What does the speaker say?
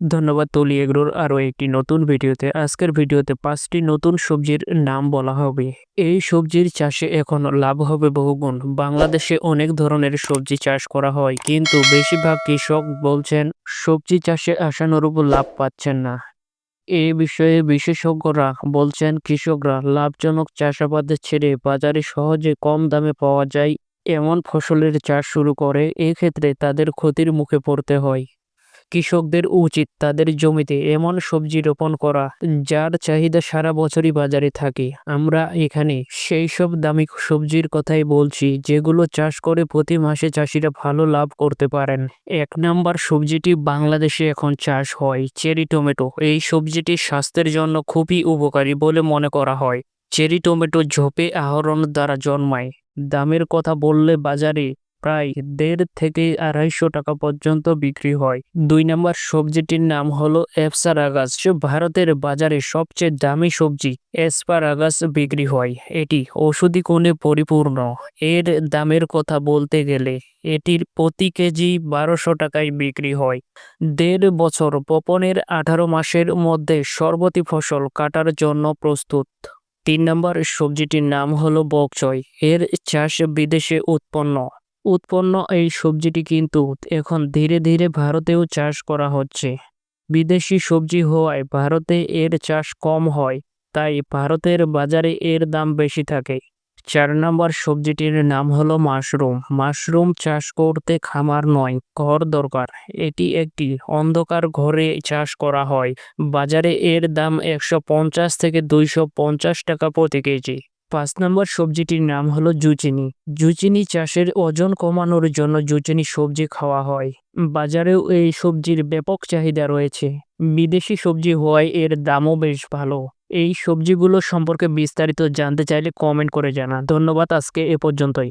ধন্যবাদ তলি এগ্রোর আরও একটি নতুন ভিডিওতে। আজকের ভিডিওতে পাঁচটি নতুন সবজির নাম বলা হবে। এই সবজির চাষে এখন লাভ হবে বহুগুণ। বাংলাদেশে অনেক ধরনের সবজি চাষ করা হয়, কিন্তু বেশিরভাগ কৃষক বলছেন সবজি চাষে আশানুরূপ লাভ পাচ্ছেন না। এ বিষয়ে বিশেষজ্ঞরা বলছেন কৃষকরা লাভজনক চাষাবাদ ছেড়ে বাজারে সহজে কম দামে পাওয়া যায়, এমন ফসলের চাষ শুরু করে, এক্ষেত্রে তাদের ক্ষতির মুখে পড়তে হয়। কৃষকদের উচিত তাদের জমিতে এমন সবজি রোপণ করা, যার চাহিদা সারা বছরই বাজারে থাকে। আমরা এখানে সেই সব দামি সবজির কথাই বলছি, যেগুলো চাষ করে প্রতি মাসে চাষিরা ভালো লাভ করতে পারেন। এক নাম্বার সবজিটি বাংলাদেশে এখন চাষ হয়, চেরি টমেটো। এই সবজিটি স্বাস্থ্যের জন্য খুবই উপকারী বলে মনে করা হয়। চেরি টমেটো ঝোপে আহরণ দ্বারা জন্মায়। দামের কথা বললে বাজারে প্রায় দেড় থেকে আড়াইশো টাকা পর্যন্ত বিক্রি হয়। দুই নম্বর সবজিটির নাম হলো এপসারাগাস ভারতের বাজারে সবচেয়ে দামি সবজি এসপারাগাস বিক্রি হয়। এটি ওষুধি গুণে পরিপূর্ণ। এর দামের কথা বলতে গেলে এটির প্রতি কেজি বারোশো টাকায় বিক্রি হয়। দেড় বছর বপনের আঠারো মাসের মধ্যে সর্বতি ফসল কাটার জন্য প্রস্তুত। তিন নম্বর সবজিটির নাম হলো বকচয়। এর চাষ বিদেশে উৎপন্ন। উৎপন্ন এই সবজিটি কিন্তু এখন ধীরে ধীরে ভারতেও চাষ করা হচ্ছে। বিদেশি সবজি হওয়ায় ভারতে এর চাষ কম হয়, তাই ভারতের বাজারে এর দাম বেশি থাকে। চার নম্বর সবজিটির নাম হলো মাশরুম। মাশরুম চাষ করতে খামার নয়, ঘর দরকার। এটি একটি অন্ধকার ঘরে চাষ করা হয়। বাজারে এর দাম একশো পঞ্চাশ থেকে দুইশো পঞ্চাশ টাকা প্রতি কেজি। পাঁচ নম্বর সবজিটির নাম হলো জুচিনি। জুচিনি চাষের ওজন কমানোর জন্য জুচিনি সবজি খাওয়া হয়। বাজারেও এই সবজির ব্যাপক চাহিদা রয়েছে। বিদেশি সবজি হওয়ায় এর দামও বেশ ভালো। এই সবজিগুলো সম্পর্কে বিস্তারিত জানতে চাইলে কমেন্ট করে জানা ধন্যবাদ আজকে এ পর্যন্তই।